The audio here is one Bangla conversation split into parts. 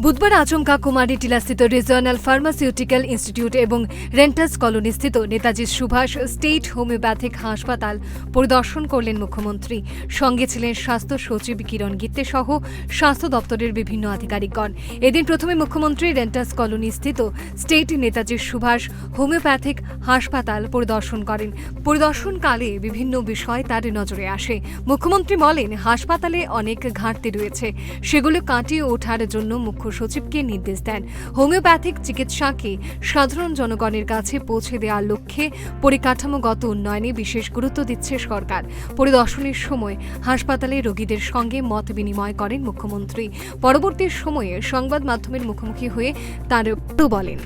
বুধবার আচমকা কুমারী টিলাস্থিত রিজনাল ফার্মাসিউটিক্যাল ইনস্টিটিউট এবং রেন্টাস কলোনিস্থিত নেতাজি সুভাষ স্টেট হোমিওপ্যাথিক হাসপাতাল পরিদর্শন করলেন মুখ্যমন্ত্রী। সঙ্গে ছিলেন স্বাস্থ্য সচিব কিরণ গিত্তে সহ স্বাস্থ্য দপ্তরের বিভিন্ন আধিকারিকগণ। এদিন প্রথমে মুখ্যমন্ত্রী রেন্টাস কলোনি স্থিত স্টেট নেতাজি সুভাষ হোমিওপ্যাথিক হাসপাতাল পরিদর্শন করেন। পরিদর্শনকালে বিভিন্ন বিষয় তার নজরে আসে। মুখ্যমন্ত্রী বলেন, হাসপাতালে অনেক ঘাটতি রয়েছে। সেগুলো কাটিয়ে ওঠার জন্য মুখ্য সচিবকে নির্দেশ দেন। হোমিওপ্যাথিক চিকিৎসাকে সাধারণ জনগণের কাছে পৌঁছে দেওয়ার লক্ষ্যে পরিকাঠামোগত উন্নয়নে বিশেষ গুরুত্ব দিচ্ছে সরকার। পরিদর্শনের সময় হাসপাতালে রোগীদের সঙ্গে মত বিনিময় করেন মুখ্যমন্ত্রী। পরবর্তী সময়ে সংবাদ মাধ্যমের মুখোমুখি হয়ে তার বলেন।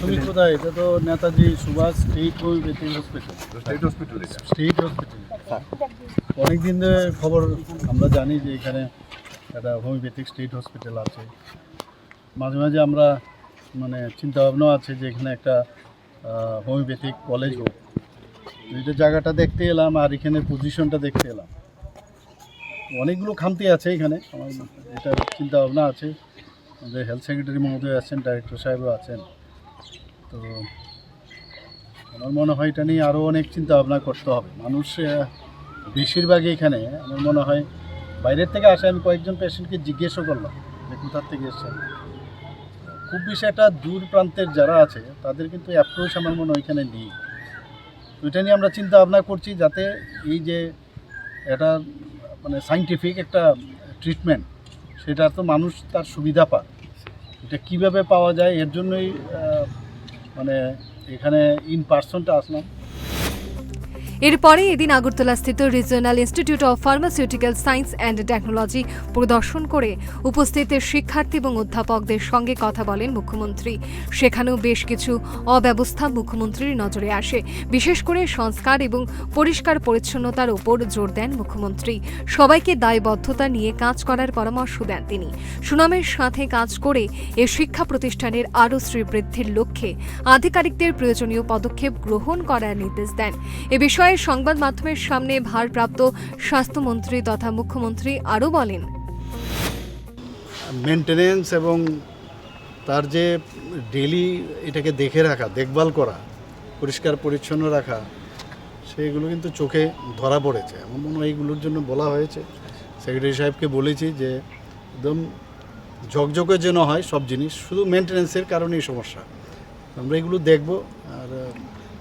তুমি কোথায়? এটা তো Netaji Subhash state homeopathy hospital. State hospital. এটা হসপিটাল। অনেকদিন ধরে খবর আমরা জানি যে এখানে একটা হোমিওপ্যাথিক স্টেট হসপিটাল আছে। মাঝে মাঝে আমরা মানে চিন্তা ভাবনা আছে যে এখানে একটা হোমিওপ্যাথিক কলেজ হোক। এটা জায়গাটা দেখতে এলাম আর এখানে পজিশনটা দেখতে এলাম। অনেকগুলো খামতি আছে এখানে। আমার এটা চিন্তাভাবনা আছে। আমাদের হেলথ সেক্রেটারি মহোদয় আছেন ডাইরেক্টর সাহেবও আছেন। তো আমার মনে হয় এটা নিয়ে আরও অনেক চিন্তা ভাবনা করতে হবে। মানুষ বেশিরভাগই এখানে, আমার মনে হয় বাইরের থেকে আসে আমি কয়েকজন পেশেন্টকে জিজ্ঞেসও করলাম যে কোথার থেকে এসছেন। খুব বেশি একটা দূর প্রান্তের যারা আছে, তাদের কিন্তু অ্যাপ্রোচ আমার মনে এখানে নেই। এটা নিয়ে আমরা চিন্তা ভাবনা করছি যাতে এই যে এটা মানে সাইন্টিফিক একটা ট্রিটমেন্ট সেটা তো মানুষ তার সুবিধা পায় এটা কীভাবে পাওয়া যায়, এর জন্যই মানে এখানে ইন পার্সনটা আসলাম। এরপরে এদিন আগরতলাস্থিত regional institute of pharmaceutical science and technology পরিদর্শন করে উপস্থিত শিক্ষার্থী এবং অধ্যাপকদের সঙ্গে কথা বলেন মুখ্যমন্ত্রী। সেখানেও বেশ কিছু অব্যবস্থা মুখ্যমন্ত্রীর নজরে আসে। বিশেষ করে সংস্কার এবং পরিষ্কার পরিচ্ছন্নতার উপর জোর দেন মুখ্যমন্ত্রী। সবাইকে দায়বদ্ধতা নিয়ে কাজ করার পরামর্শ দেন তিনি। সুনামের সাথে কাজ করে এ শিক্ষা প্রতিষ্ঠানের আরও শ্রীবৃদ্ধির লক্ষ্যে আধিকারিকদের প্রয়োজনীয় পদক্ষেপ গ্রহণ করার নির্দেশ দেন। এ বিষয়ে সংবাদ মাধ্যমের সামনে ভারপ্রাপ্ত স্বাস্থ্যমন্ত্রী তথা মুখ্যমন্ত্রী আরও বলেন। মেনটেনেন্স এবং তার যে ডেলি এটাকে দেখে রাখা, দেখভাল করা, পরিষ্কার পরিচ্ছন্ন রাখা, সেইগুলো কিন্তু চোখে ধরা পড়েছে। আমার মনে হয় এইগুলোর জন্য বলা হয়েছে। সেক্রেটারি সাহেবকে বলেছি যে একদম ঝকঝকে যেন হয় সব জিনিস, শুধু মেনটেনেন্সের কারণেই সমস্যা। আমরা এগুলো দেখব আর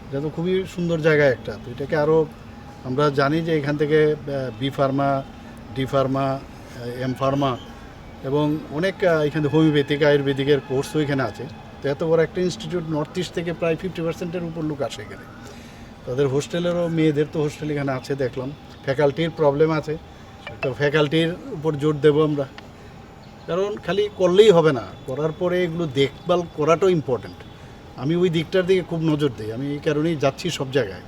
এটা তো খুবই সুন্দর জায়গা একটা, তো এটাকে আরও আমরা জানি যে এখান থেকে B pharma D pharma M pharma এবং অনেক এখানে হোমিওপ্যাথিক, আয়ুর্বেদিকের কোর্সও এখানে আছে। তো এত বড় একটা ইনস্টিটিউট নর্থ ইস্ট থেকে প্রায় ফিফটি পার্সেন্টের উপর লোক আসে এখানে। তাদের হোস্টেলেরও মেয়েদের তো হোস্টেল এখানে আছে, দেখলাম। ফ্যাকাল্টির প্রবলেম আছে, তো ফ্যাকাল্টির উপর জোর দেবো আমরা। কারণ খালি করলেই হবে না, করার পরে এগুলো দেখভাল করাটাও ইম্পর্ট্যান্ট আমি ওই দিকটার দিকে খুব নজর দিই। আমি এই কারণেই যাচ্ছি সব জায়গায়।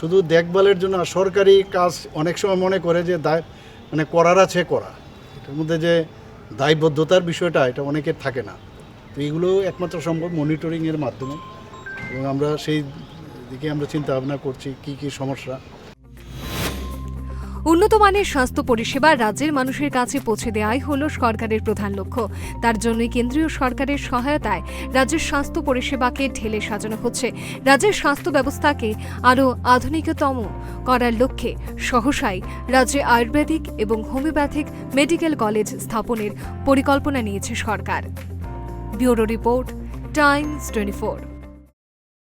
শুধু দেখভালের জন্য সরকারি কাজ অনেক সময় মনে করে যে দায় মানে করার আছে করা। এটার মধ্যে যে দায়বদ্ধতার বিষয়টা, এটা অনেকের থাকে না। তো এইগুলো একমাত্র সম্ভব মনিটরিংয়ের মাধ্যমে। এবং আমরা সেই দিকে আমরা চিন্তা ভাবনা করছি, কি কি সমস্যা। উন্নত মানের স্বাস্থ্য পরিষেবা রাজ্যের মানুষের কাছে পৌঁছে দেওয়াই হল সরকারের প্রধান লক্ষ্য। তার জন্যই কেন্দ্রীয় সরকারের সহায়তায় রাজ্যের স্বাস্থ্য পরিষেবাকে ঢেলে সাজানো হচ্ছে। রাজ্যের স্বাস্থ্য ব্যবস্থাকে আরও আধুনিকতম করার লক্ষ্যে সহসাই রাজ্যে আয়ুর্বেদিক এবং হোমিওপ্যাথিক মেডিকেল কলেজ স্থাপনের পরিকল্পনা নিয়েছে সরকার। Bureau report, Times twenty